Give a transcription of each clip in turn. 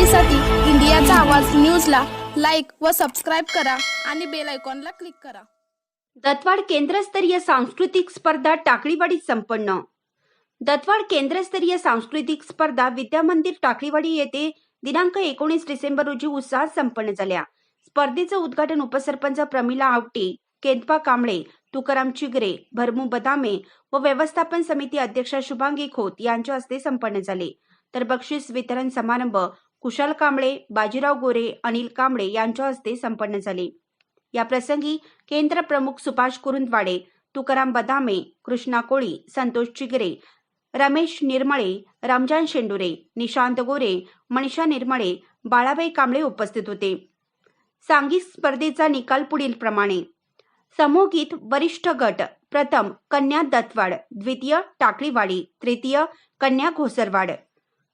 इंडियाचा आवाज न्यूजला लाइक व सबस्क्राईब करा आणि बेल आयकॉनला क्लिक करा. दत्वाड केंद्रस्तरीय सांस्कृतिक स्पर्धा टाकळीवाडीत संपन्न. दत्वाड केंद्रस्तरीय सांस्कृतिक स्पर्धा विद्यामंदिर टाकळीवाडी येथे दिनांक एकोणीस डिसेंबर रोजी उत्साहात संपन्न झाल्या. स्पर्धेचं उद्घाटन उपसरपंच प्रमिला आवटी केंदपा कांबळे तुकाराम चिगरे भरमू बदामे व व्यवस्थापन समिती अध्यक्ष शुभांगी खोत यांच्या हस्ते संपन्न झाले. तर बक्षीस वितरण समारंभ कुशाल कांबळे बाजीराव गोरे अनिल कांबळे यांच्या हस्ते संपन्न झाले. या प्रसंगी केंद्र प्रमुख सुभाष कुरुंदवाडे तुकाराम बदामे कृष्णा कोळी संतोष चिगरे रमेश निर्मळे रमजान शेंडुरे निशांत गोरे मनीषा निर्मळे बाळाबाई कांबळे उपस्थित होते. सांगी स्पर्धेचा निकाल पुढील प्रमाणे. समूहगीत वरिष्ठ गट प्रथम कन्या दत्तवाड द्वितीय टाकळीवाडी तृतीय कन्या घोसरवाड.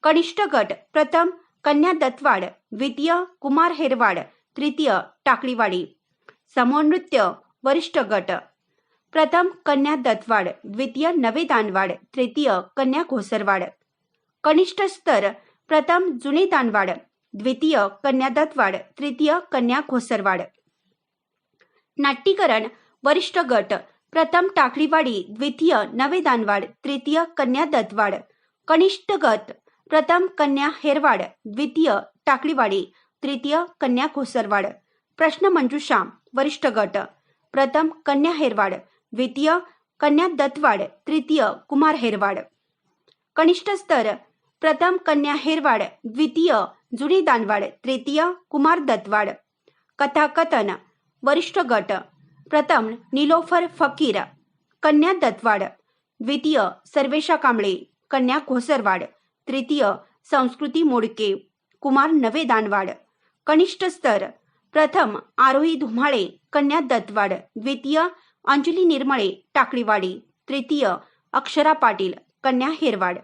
कनिष्ठ गट प्रथम कन्या दत्तवाड द्वितीय कुमार हेरवाड तृतीय टाकळीवाडी. समूहनृत्य वरिष्ठ गट. प्रथम कन्या दत्तवाड द्वितीय नवे दानवाड तृतीय कन्या घोसरवाड. कनिष्ठ स्तर प्रथम जुने दानवाड द्वितीय कन्या दत्तवाड तृतीय कन्या घोसरवाड. नाट्यकरण वरिष्ठ गट. प्रथम टाकळीवाडी द्वितीय नवे दानवाड तृतीय कन्या दत्तवाड. कनिष्ठ गट. प्रथम कन्या हेरवाड द्वितीय टाकळीवाडी तृतीय कन्या घोसरवाड. प्रश्न मंजुषा वरिष्ठ गट. प्रथम कन्या हेरवाड द्वितीय कन्या दत्तवाड तृतीय कुमार हेरवाड. कनिष्ठ स्तर. प्रथम कन्या हेरवाड द्वितीय जुनी दानवाड तृतीय कुमार दत्तवाड. कथाकथन वरिष्ठ गट. प्रथम निलोफर फकीर कन्या दत्तवाड. द्वितीय सर्वेशा कांबळे कन्या घोसरवाड. तृतीय संस्कृती मोडके कुमार नवे दानवाड कनिष्ठ स्तर प्रथम आरोही धुमाळे कन्या दत्तवाड द्वितीय अंजली निर्मळे टाकळीवाडी तृतीय अक्षरा पाटील कन्या हेरवाड.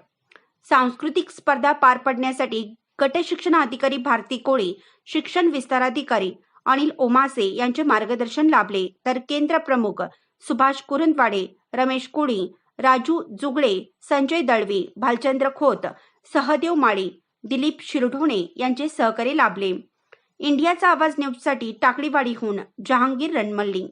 सांस्कृतिक स्पर्धा पार पडण्यासाठी गट शिक्षण अधिकारी भारती कोळी शिक्षण विस्ताराधिकारी अनिल ओमासे यांचे मार्गदर्शन लाभले. तर केंद्र प्रमुख सुभाष कुरुंदवाडे रमेश कोळी राजू जुगळे संजय दळवी भालचंद्र खोत सहदेव माळे दिलीप शिरढोणे यांचे सहकारी लाभले. इंडियाचा आवाज न्यूजसाठी टाकळीवाडीहून जहांगीर रणमल्ली.